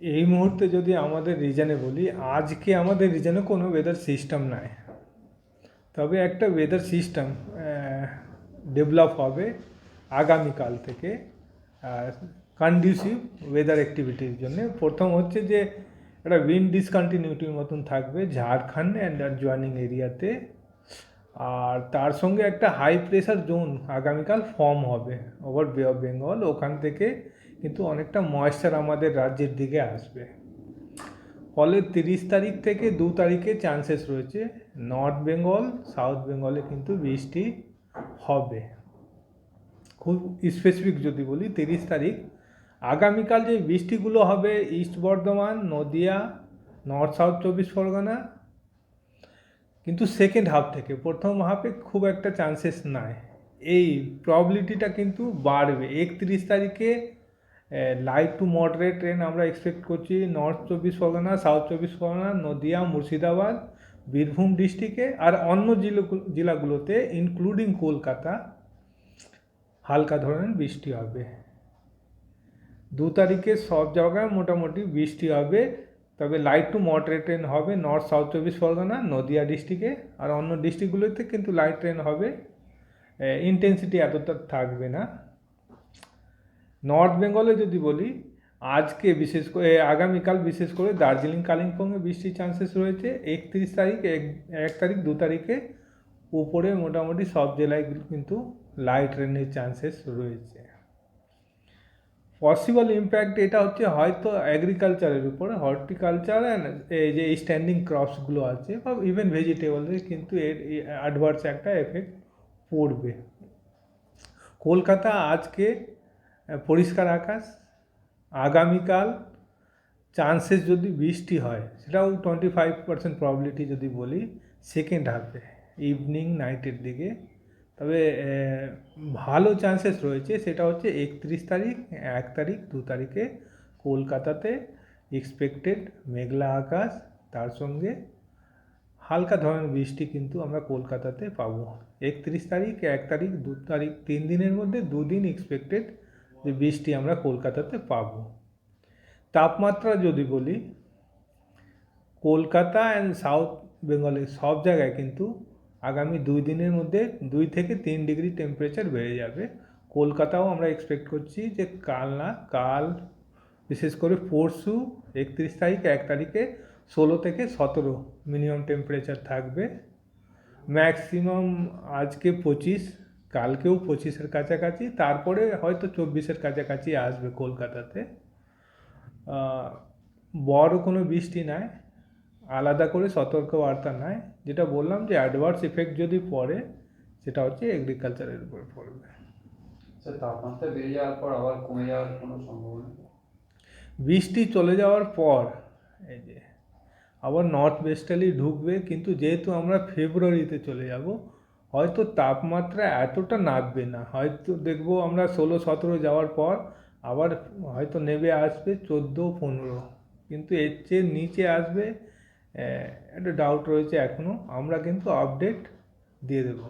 এই মুহূর্তে যদি আমাদের রিজনে বলি, আজকে আমাদের রিজনে কোনো ওয়েদার সিস্টেম নাই। তবে একটা ওয়েদার সিস্টেম ডেভেলপ হবে আগামীকাল থেকে কন্ডিউসিভ ওয়েদার অ্যাক্টিভিটির জন্য। প্রথম হচ্ছে যে, একটা উইন্ড ডিসকন্টিনিউটির মতন থাকবে ঝাড়খণ্ড অ্যান্ড জয়েনিং এরিয়াতে আর তার সঙ্গে একটা হাই প্রেশার জোন আগামীকাল ফর্ম হবে ওভার বে অফ বেঙ্গল ওখান থেকে কিন্তু অনেকটা ময়েশ্চার আমাদের রাজ্যের দিকে আসবে। ফলে তিরিশ তারিখ থেকে দু তারিখে চান্সেস রয়েছে। নর্থ বেঙ্গল সাউথ বেঙ্গলে কিন্তু বৃষ্টি হবে। খুব স্পেসিফিক যদি বলি, তিরিশ তারিখ। আগামীকাল যে বৃষ্টিগুলো হবে east Bardhaman Nadia north south Chabbish Pargana, কিন্তু সেকেন্ড হাফ থেকে, প্রথম হাফে খুব একটা চান্সেস নাই। এই প্রবলিটিটা কিন্তু বাড়বে। একত্রিশ তারিখে লাইট টু মডারেট ট্রেন আমরা এক্সপেক্ট করছি নর্থ চব্বিশ পরগনা সাউথ চব্বিশ পরগনা, নদিয়া, মুর্শিদাবাদ, বীরভূম ডিস্ট্রিক্টে আর অন্য জেলাগুলো জেলাগুলোতে ইনক্লুডিং কলকাতা হালকা ধরনের বৃষ্টি হবে। দু তারিখে সব জায়গায় মোটামুটি বৃষ্টি হবে, তবে লাইট টু মডারেট ট্রেন হবে নর্থ সাউথ চব্বিশ পরগনা, নদিয়া ডিস্ট্রিক্টে আর অন্য ডিস্ট্রিক্টগুলোতে কিন্তু লাইট ট্রেন হবে। ইন্টেন্সিটি এতটা থাকবে না। নর্থ বেঙ্গলে যদি বলি, আজকে বিশেষ করে আগামীকাল বিশেষ করে দার্জিলিং, কালিম্পংয়ে বৃষ্টির চান্সেস রয়েছে। একত্রিশ তারিখ, এক তারিখ, দু তারিখে উপরে মোটামুটি সব জেলায় কিন্তু লাইট রেনের চান্সেস রয়েছে। পসিবল ইম্প্যাক্ট এটা হচ্ছে হয়তো অ্যাগ্রিকালচারের উপরে হর্টিকালচার অ্যান্ড এই যে স্ট্যান্ডিং ক্রপসগুলো আছে বা ইভেন ভেজিটেবলের কিন্তু এর অ্যাডভার্স একটা এফেক্ট পড়বে। কলকাতা আজকে পরিষ্কার আকাশ, আগামীকাল চান্সেস যদি বৃষ্টি হয়, সেটাও টোয়েন্টি ফাইভ পার্সেন্ট প্রবাবিলিটি যদি বলি সেকেন্ড হাফে ইভিনিং নাইটের দিকে। তবে ভালো চান্সেস রয়েছে, সেটা হচ্ছে একত্রিশ তারিখ, এক তারিখ, দু তারিখে কলকাতাতে এক্সপেক্টেড মেঘলা আকাশ, তার সঙ্গে হালকা ধরনের বৃষ্টি কিন্তু আমরা কলকাতাতে পাবো। একত্রিশ তারিখ, এক তারিখ, দু তারিখ, তিন দিনের মধ্যে দুদিন এক্সপেক্টেড যে বৃষ্টি আমরা কলকাতাতে পাব। তাপমাত্রা যদি বলি, কলকাতা অ্যান্ড সাউথ বেঙ্গলের সব জায়গায় কিন্তু আগামী দুই দিনের মধ্যে দুই থেকে তিন ডিগ্রি টেম্পারেচার বেড়ে যাবে। কলকাতাও আমরা এক্সপেক্ট করছি যে কাল না, কাল বিশেষ করে পরশু একত্রিশ তারিখ, এক তারিখে ষোলো থেকে সতেরো মিনিমাম টেম্পারেচার থাকবে। ম্যাক্সিমাম আজকে পঁচিশ কালকেও পঁচিশের কাছাকাছি তারপরে হয়তো চব্বিশের কাছাকাছি আসবে কলকাতাতে। বড় কোনো বৃষ্টি নাই আলাদা করে সতর্কবার্তা নাই। যেটা বললাম যে অ্যাডভার্স ইফেক্ট যদি পড়ে সেটা হচ্ছে এগ্রিকালচারের উপর পড়বে। তাপমাত্রা বেড়ে যাওয়ার পর আবার কমে যাওয়ার কোনো সম্ভাবনা বৃষ্টি চলে যাওয়ার পর এই যে আবার নর্থ ওয়েস্টার্লি ঢুকবে কিন্তু যেহেতু আমরা ফেব্রুয়ারিতে চলে যাব হয়তো তাপমাত্রা এতটা নামবে না। হয়তো দেখব আমরা ষোলো, সতেরো যাওয়ার পর আবার হয়তো নেবে আসবে চোদ্দ, পনেরো। কিন্তু এর চেয়ে নিচে আসবে একটা ডাউট রয়েছে এখনও আমরা কিন্তু আপডেট দিয়ে দেবো।